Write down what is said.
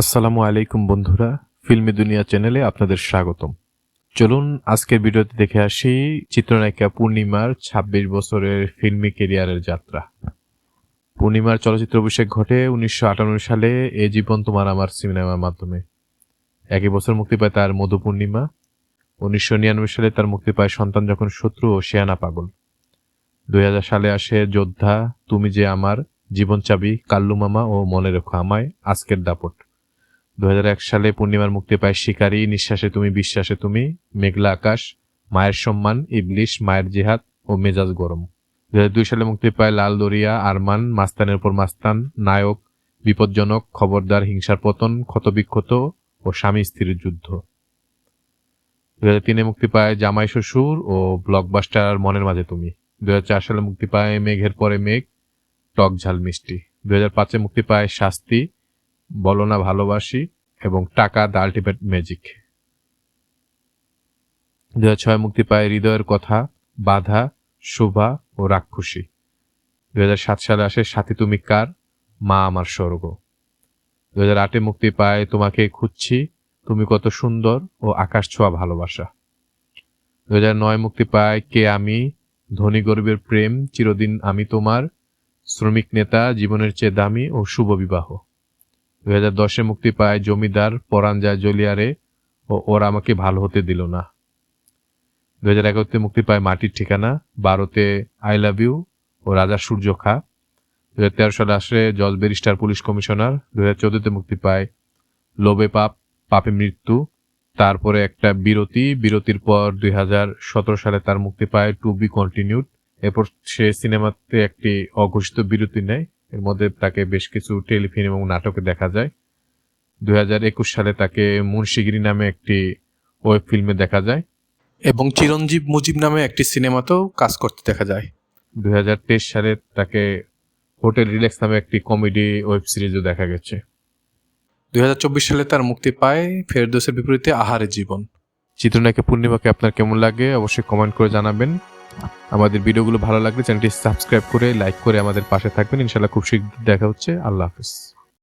আসসালামু আলাইকুম বন্ধুরা, ফিল্মি দুনিয়া চ্যানেলে আপনাদের স্বাগতম। চলুন আজকের ভিডিওতে দেখে আসি চিত্রনায়িকা পূর্ণিমার ২৬ বছরের ফিল্মি কেরিয়ারের যাত্রা। পূর্ণিমার চলচ্চিত্র অভিষেক ঘটে উনিশশো সালে এ জীবন তোমার আমার সিনেমার মাধ্যমে। একই বছর মুক্তি পায় তার মধু পূর্ণিমা, উনিশশো নিরানব্বই সালে তার মুক্তি পায় সন্তান যখন শত্রু ও শেয়ানা পাগল। দুই হাজার সালে আসে যোদ্ধা, তুমি যে আমার জীবন চাবি কাল্লু মামা ও মনে রেখো আমায়, আজকের দাপট। দুই হাজার এক সালে পূর্ণিমার মুক্তি পায় শিকারী, নিঃশ্বাসে তুমি, বিশ্বাসে তুমি, মেঘলা আকাশ, মায়ের সম্মান, ইবলিশ, মায়ের জেহাদ ও মেজাজ গরম। দুই হাজার দুই সালে মুক্তি পায় লাল দরিয়া, আরমান, মাস্তানের উপর মাস্তান, নায়ক, বিপজ্জনক, খবরদার, হিংসার পতন, ক্ষতবিক্ষত ও স্বামী স্ত্রীর যুদ্ধ। দু তিনে মুক্তি পায় জামাই শ্বশুর ও ব্লকবাস্টার মনের মাঝে তুমি। দুই হাজার চার সালে মুক্তি পায় মেঘের পরে মেঘ, টক ঝাল মিষ্টি। দু হাজার পাঁচে মুক্তি পায় শাস্তি বলো না ভালোবাসি এবং টাকা দ্য আলটিমেট ম্যাজিক দু ছয় মুক্তি পায় হৃদয়ের কথা, বাধা, শোভা ও রাক্ষসী। দু সাত সালে আসে সাথী তুমি কার? মা আমার স্বর্গ। দু আটে মুক্তি পায় তোমাকে খুঁজছি, তুমি কত সুন্দর ও আকাশ ছোঁয়া ভালোবাসা। দু নয় মুক্তি পায় কে আমি? ধনী গরিবের প্রেম, চিরদিন আমি তোমার। শ্রমিক নেতা, জীবনের চেয়ে দামি ও শুভ বিবাহ। দুই হাজার দশে মুক্তি পায় জমিদার যায় জলিয়ারে ও ওরা আমাকে ভালো হতে দিল না। দু হাজার এগারোতে মুক্তি পায় মাটির ঠিকানা, বারোতে আই লাভ ইউ ও রাজা সূর্য খা। দু হাজার তেরো সালে আসে জজ ব্যারিস্টার পুলিশ কমিশনার। দু হাজার চোদ্দতে মুক্তি পায় লোবে পাপ, পাপে মৃত্যু। তারপরে একটা বিরতি, বিরতির পর দুই হাজার সতেরো সালে তার মুক্তি পায় টু বি কন্টিনিউড। এরপর সে সিনেমাতে একটি অঘোষিত বিরতি নেয়। এর মধ্যে তাকে বেশ কিছু টেলিফিল্ম এবং নাটকে দেখা যায়। দু হাজার একুশ সালে তাকে মুন্সিগিরি নামে একটি ওয়েব ফিল্মে দেখা যায়। এবং চিরঞ্জীব মুজিব নামে একটি সিনেমাতেও কাজ করতে দেখা যায়। দু হাজার তেইশ সালে তাকে হোটেল রিল্যাক্স নামে একটি কমেডি ওয়েব সিরিজও দেখা গেছে। দুই হাজার চব্বিশ সালে তার মুক্তি পায় ফেরদোসের বিপরীতে আহারের জীবন। চিত্রনায়িকা পূর্ণিমাকে আপনার কেমন লাগে? অবশ্যই কমেন্ট করে জানাবেন। আমাদের ভিডিওগুলো ভালো লাগলে চ্যানেলটি সাবস্ক্রাইব করে লাইক করে আমাদের পাশে থাকবেন। ইনশাল্লাহ খুব শীঘ্র দেখা হচ্ছে। আল্লাহ হাফিজ।